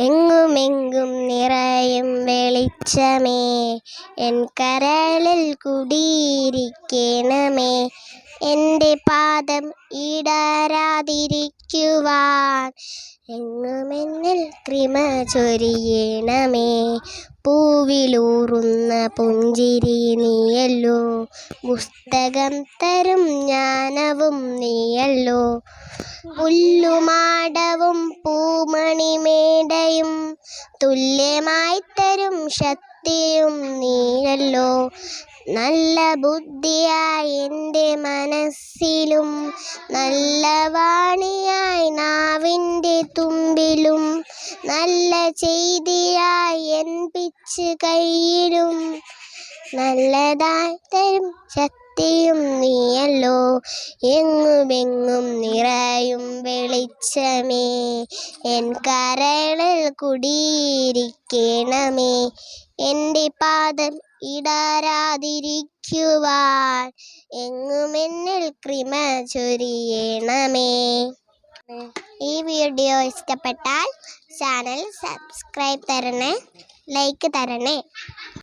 എങ്ങുമെങ്ങും നിറയും വെളിച്ചമേ. എൻ കരളിൽ കുടിയിരിക്കണമേ. എന്റെ പാദം ഇടരാതിരിക്കുവാൻ എങ്ങുമെന്നിൽ കൃമ ചൊരിയണമേ. പൂവിലൂറുന്ന പുഞ്ചിരി നീയല്ലോ. പുസ്തകം തരും ജ്ഞാനവും നീയല്ലോ. പുല്ലുമാടവും പൂമണിമേടയും തുല്യമായി തരും ശക്തിയും നീയല്ലോ നല്ല ബുദ്ധിയായി എന്റെ മനസ്സിലും നല്ല വാണിയായി നാവിന്റെ തുമ്പിലും നല്ല ചെയ്തിയായി എൻ പിച്ച് കയ്യിലും നല്ലതായി തരും ശക്തിയും നീയല്ലോ. എങ്ങുമെങ്ങും നിറയും വെളിച്ചമേ. എൻ കരളിൽ കുടിയിരിക്കണമേ. എന്റെ പാദം ഇടരാതിരിക്കുവാൻ എങ്ങുമെന്നിൽ ക്രിമ ചൊരിയണമേ. ഈ വീഡിയോ ഇഷ്ടപ്പെട്ടാൽ ചാനൽ സബ്സ്ക്രൈബ് തരണേ ലൈക്ക് തരണേ.